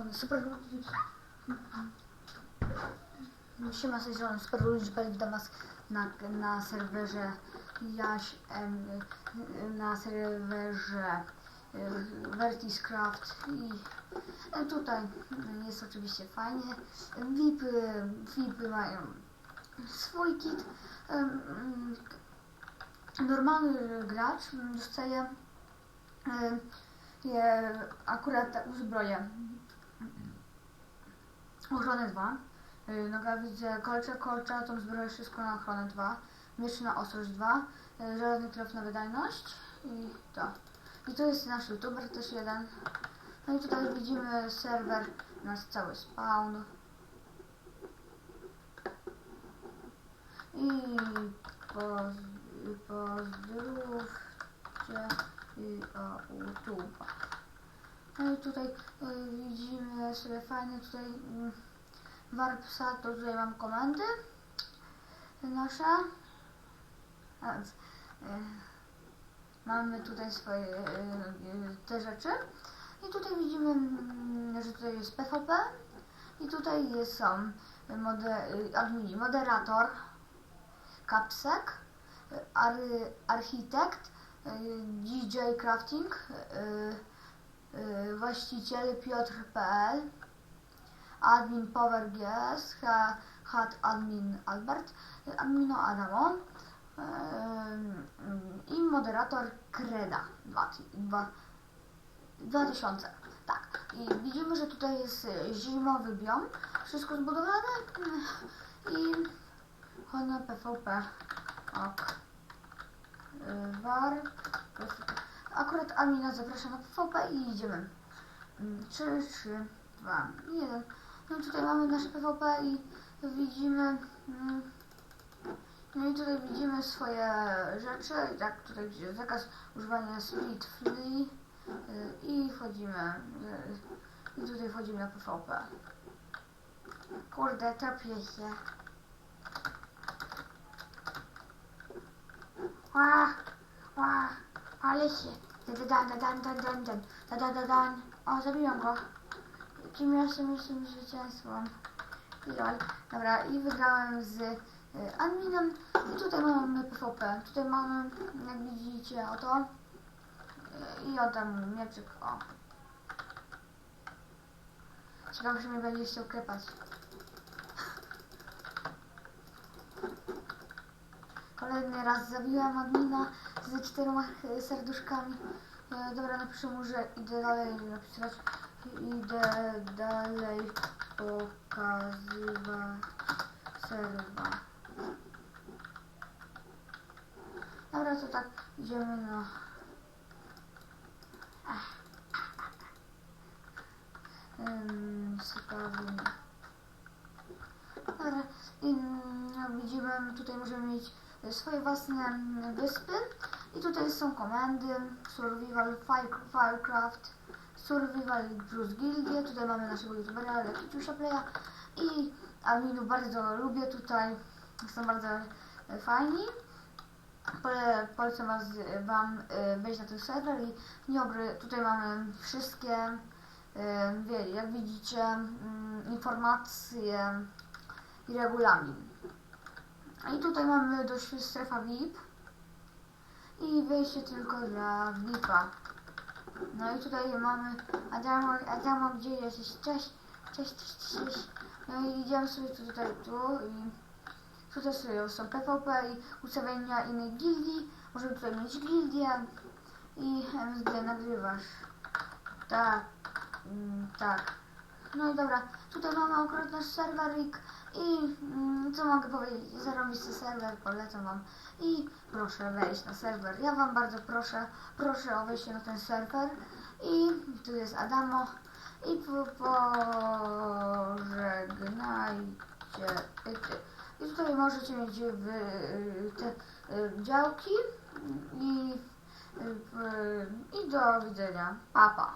strony Super Siema, z strony Super witam was na, na serwerze Jaś em, na serwerze Vertiscraft i tutaj jest oczywiście fajnie. VIPy, VIPy mają swój kit. Normalny gracz dostaje akurat taką zbroję. Ochronę 2. Yy, Nogawice, kolcze, kolcza, tą zbroję wszystko na ochronę 2. Miecz na ostrość 2. Yy, Żelazny krew na wydajność. I to. I tu jest nasz youtuber też jeden. No i tutaj widzimy serwer, nasz cały spawn. I poz, pozdrówcie i o YouTube'a. No i tutaj y, widzimy sobie fajne tutaj y, warpsa, to tutaj mam komendy nasze. A y, mamy tutaj swoje y, te rzeczy. I tutaj widzimy, mm, że tutaj jest PvP i tutaj jest, są mode, y, admini, moderator, kapsek, ar, architekt, DJ Crafting, właściciel Piotr.pl, admin PowerGS, ha- hat admin Albert, y, admino Adamo y, i moderator Kreda 2000. 2000. Tak. I widzimy, że tutaj jest y, zimowy biom, wszystko zbudowane y, i Hona PvP. Ok. Y, War. Akurat Amina zaprasza na PvP i idziemy. 3, 3, 2, 1. No i tutaj mamy nasze PvP i widzimy. mm, No i tutaj widzimy swoje rzeczy. I tak tutaj jest zakaz używania split free. y, I wchodzimy. y, I tutaj wchodzimy na PvP. Kurde, trapię się. Ła, ła, ale się. Dan, dan, dan, dan, dan, dan, dan, dan, dan. O, zabiłam go. Kim jestem, jestem zwycięstwem. Lol. Dobra, i wygrałem z y, adminem. I tutaj mamy PvP. Tutaj mamy, jak widzicie, oto. Y, I o tam mieczyk, o. Ciekawe, że mnie będzie chciał klepać. Kolejny raz zabiłam admina z czterema e, serduszkami. E, dobra, napiszę mu, że idę dalej napisać. Idę dalej pokazywać serwa. Dobra, to tak idziemy na... Sprawimy. Dobra, i mm, widzimy, tutaj możemy mieć swoje własne wyspy i tutaj są komendy. Survival Fire, Firecraft, Survival plus Gildie, tutaj mamy naszego youtubera Lekiciusza Playa i adminów bardzo lubię tutaj, są bardzo e, fajni. Pole, polecam was, wam e, wejść na ten serwer i niobry, tutaj mamy wszystkie, e, jak widzicie, mm, informacje i regulamin. I tutaj mamy dość strefa VIP i wejście tylko dla VIPa. No i tutaj mamy Adamo, Adamo gdzie jesteś? Cześć, cześć, cześć, cześć. No i idziemy sobie tu, tutaj tu i tutaj sobie są PvP i ustawienia innej gildii. Możemy tutaj mieć gildię i MSG nagrywasz. Tak, mm, tak. No dobra, tutaj mamy nasz serwerik i mm, co mogę powiedzieć, zarobisty serwer, polecam wam i proszę wejść na serwer. Ja wam bardzo proszę, proszę o wejście na ten serwer i tu jest Adamo i po, pożegnajcie. I tutaj możecie mieć w, te y, działki i, y, i do widzenia. Papa. Pa.